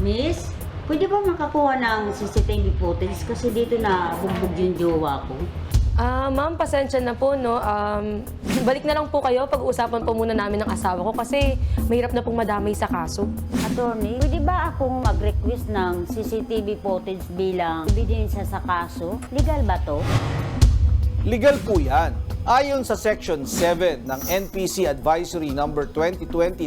Miss, pwede ba makakuha ng CCTV footage kasi dito na bugbog yung jowa ko? Ah, ma'am, pasensya na po, no? Um, balik na lang po kayo. Pag-uusapan po muna namin ng asawa ko kasi mahirap na pong madamay sa kaso. Attorney, pwede ba akong mag-request ng CCTV footage bilang ebidensya sa kaso? Legal ba to? Legal po yan. Ayon sa Section 7 ng NPC Advisory Number 2020-04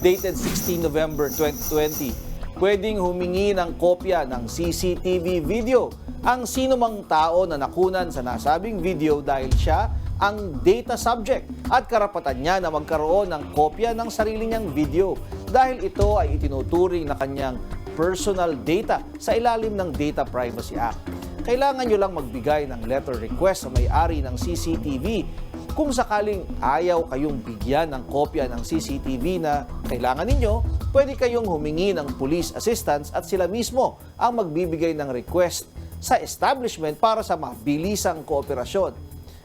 dated 16 November 2020, pwedeng humingi ng kopya ng CCTV video ang sino mang tao na nakunan sa nasabing video dahil siya ang data subject at karapatan niya na magkaroon ng kopya ng sarili niyang video dahil ito ay itinuturing na kanyang personal data sa ilalim ng Data Privacy Act kailangan nyo lang magbigay ng letter request sa may-ari ng CCTV kung sakaling ayaw kayong bigyan ng kopya ng CCTV na kailangan ninyo, pwede kayong humingi ng police assistance at sila mismo ang magbibigay ng request sa establishment para sa mabilisang kooperasyon.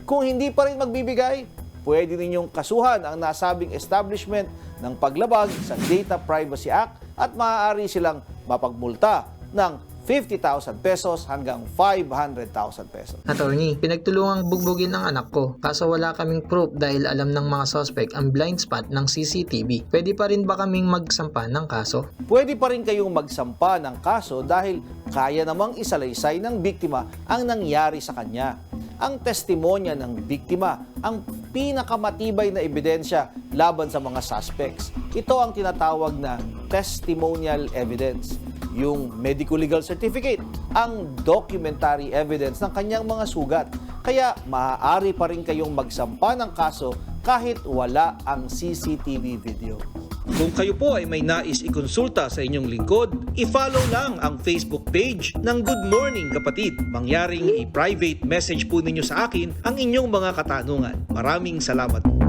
Kung hindi pa rin magbibigay, pwede ninyong kasuhan ang nasabing establishment ng paglabag sa Data Privacy Act at maaari silang mapagmulta ng 50,000 pesos hanggang 500,000 pesos. Attorney, pinagtulungang bugbugin ng anak ko kaso wala kaming proof dahil alam ng mga suspect ang blind spot ng CCTV. Pwede pa rin ba kaming magsampa ng kaso? Pwede pa rin kayong magsampa ng kaso dahil kaya namang isalaysay ng biktima ang nangyari sa kanya. Ang testimonya ng biktima ang pinakamatibay na ebidensya laban sa mga suspects. Ito ang tinatawag na testimonial evidence. Yung medical legal certificate, ang documentary evidence ng kanyang mga sugat. Kaya maaari pa rin kayong magsampa ng kaso kahit wala ang CCTV video. Kung kayo po ay may nais ikonsulta sa inyong lingkod, i-follow lang ang Facebook page ng Good Morning Kapatid. Mangyaring i-private message po ninyo sa akin ang inyong mga katanungan. Maraming salamat po.